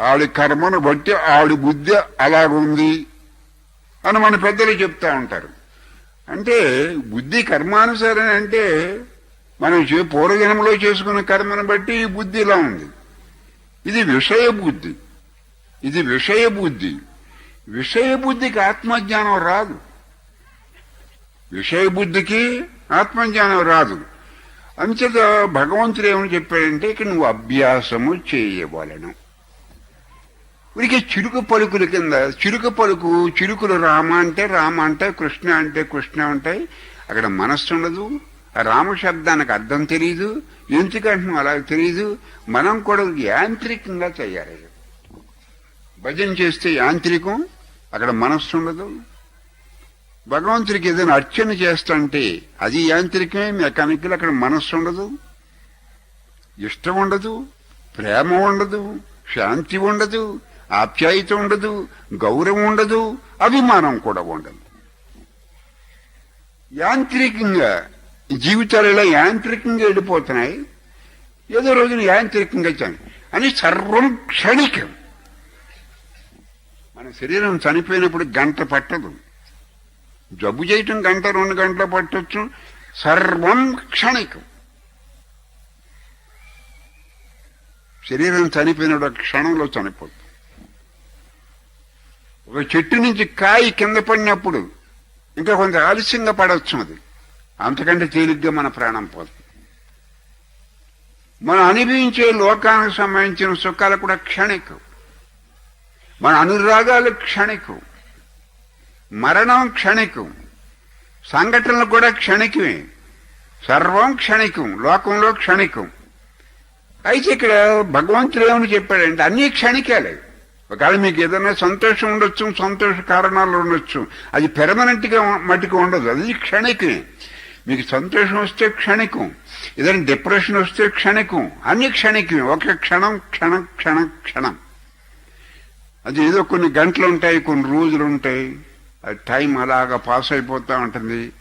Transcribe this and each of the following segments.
ఆడి కర్మను బట్టి ఆడి బుద్ధి అలాగుంది అని మన పెద్దలు చెప్తా ఉంటారు. అంటే బుద్ధి కర్మానుసారం అంటే మనం పూర్వజనంలో పూర్వజన్మలో చేసుకున్న కర్మను బట్టి ఈ బుద్ధి ఇలా ఉంది. ఇది విషయ బుద్ధి. ఇది విషయ బుద్ధి. విషయ బుద్ధికి ఆత్మజ్ఞానం రాదు. విషయ బుద్ధికి ఆత్మజ్ఞానం రాదు. అంచేత భగవంతుడు ఏమని చెప్పాడంటే ఇక నువ్వు అభ్యాసము చేయవలను. ఉనికి చిరుకు పలుకుల కింద చిరుకు పలుకు చిరుకులు రామ అంటే రామ అంటే కృష్ణ అంటే కృష్ణ ఉంటాయి. అక్కడ మనస్సు ఉండదు. రామ శబ్దానికి అర్థం తెలియదు ఎందుకంటున్నాం అలా తెలియదు మనం కూడా యాంత్రికంగా చేయాలి. భజన చేస్తే యాంత్రికం అక్కడ మనస్సు ఉండదు. భగవంతుడికి ఏదైనా అర్చన చేస్తుంటే అది యాంత్రికమే మెకానికల్ అక్కడ మనస్సు ఉండదు. ఇష్టం ఉండదు. ప్రేమ ఉండదు. శాంతి ఉండదు. ఆప్యాయత ఉండదు గౌరవం ఉండదు అభిమానం కూడా ఉండదు. యాంత్రికంగా జీవితాలు ఇలా యాంత్రికంగా వెళ్ళిపోతున్నాయి? ఏదో రోజున యాంత్రికంగా చని అని సర్వం క్షణికం. మన శరీరం చనిపోయినప్పుడు గంట పట్టదు. జబ్బు చేయటం గంట రెండు గంటలు పట్టచ్చు. సర్వం క్షణికం. శరీరం చనిపోయినప్పుడు క్షణంలో చనిపోతుంది. ఒక చెట్టు నుంచి కాయ కింద పడినప్పుడు ఇంకా కొంత ఆలస్యంగా పడవచ్చు అది. అంతకంటే తేలిగ్గా మన ప్రాణం పోతుంది మనం అనుభవించే లోకానికి సంబంధించిన సుఖాలు కూడా క్షణికం. మన అనురాగాలు క్షణికం. మరణం క్షణికం. సంఘటనలు కూడా క్షణికమే. సర్వం క్షణికం. లోకంలో క్షణికం. అయితే ఇక్కడ భగవంతుడు ఏమని చెప్పాడంటే అన్ని క్షణికాలే. ఒకవేళ మీకు ఏదైనా సంతోషం ఉండొచ్చు సంతోష కారణాలు ఉండొచ్చు అది పెర్మనెంట్గా మటుకు ఉండదు. అది క్షణికమే మీకు సంతోషం వస్తే క్షణికం. ఏదైనా డిప్రెషన్ వస్తే క్షణికం. అన్ని క్షణికమే. ఒక క్షణం క్షణం క్షణం క్షణం. అది ఏదో కొన్ని గంటలు ఉంటాయి కొన్ని రోజులు ఉంటాయి. అది టైం అలాగా పాస్ అయిపోతూ ఉంటుంది.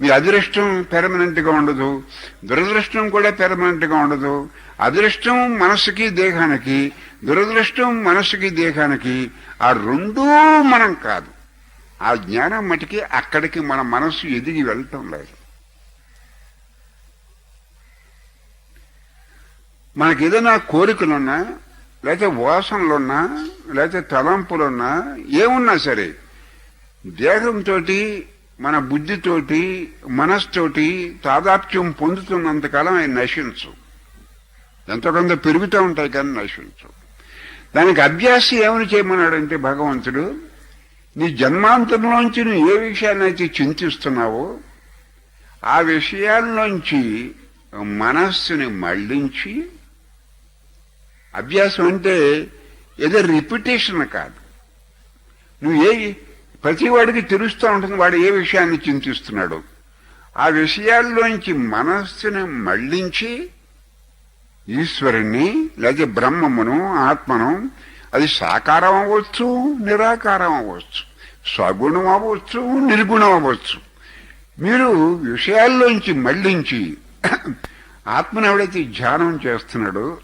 మీ అదృష్టం పెర్మనెంట్గా ఉండదు. దురదృష్టం కూడా పెర్మనెంట్గా ఉండదు. అదృష్టం మనసుకి దేహానికి దురదృష్టం మనసుకి దేహానికి ఆ రెండూ మనం కాదు. ఆ జ్ఞానం మటుకి అక్కడికి మన మనసు ఎదిగి వెళ్ళటం లేదు. మనకి ఏదైనా కోరికలున్నా లేకపోతే వాసనలున్నా లేకపోతే తలంపులున్నా ఏమున్నా సరే దేహంతో మన బుద్ధితోటి మనస్తోటి తాదాప్యం పొందుతున్నంతకాలం ఆయన నశించు ఎంతో కొంత పెరుగుతూ ఉంటాయి కానీ నశించు దానికి అభ్యాసం ఏమని చేయమన్నాడంటే భగవంతుడు నీ జన్మాంతరంలోంచి నువ్వు ఏ విషయాన్నైతే చింతిస్తున్నావో ఆ విషయాల్లోంచి మనస్సుని మళ్ళించి అభ్యాసం అంటే ఏదో రిపిటేషన్ కాదు. నువ్వు ఏ ప్రతివాడికి తెలుస్తూ ఉంటుంది వాడు ఏ విషయాన్ని చింతిస్తున్నాడు. ఆ విషయాల్లోంచి మనస్సుని మళ్ళించి ఈశ్వరుణ్ణి లేదా బ్రహ్మమును ఆత్మను అది సాకారం అవ్వచ్చు నిరాకారం అవ్వచ్చు సగుణం అవ్వచ్చు నిర్గుణం అవ్వచ్చు. మీరు విషయాల్లోంచి మళ్ళించి ఆత్మను ఎవడైతే ధ్యానం చేస్తున్నాడో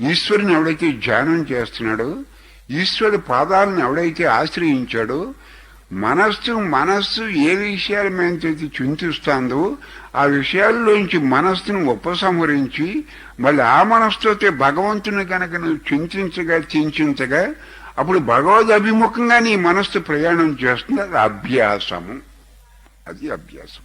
ఈశ్వరుని ఎవడైతే ధ్యానం చేస్తున్నాడో ఈశ్వరుడు పాదాలను ఎవడైతే ఆశ్రయించాడో మనస్సు మనస్సు ఏ విషయాల మీద చింతిస్తుందో ఆ విషయాల్లోంచి మనస్సును ఉపసంహరించి మళ్ళీ ఆ మనస్సుతో భగవంతుని కనుక నువ్వు చింతించగా చింతించగా అప్పుడు భగవద్ అభిముఖంగా నీ మనస్సు ప్రయాణం చేస్తుంది. అది అభ్యాసము. అది అభ్యాసం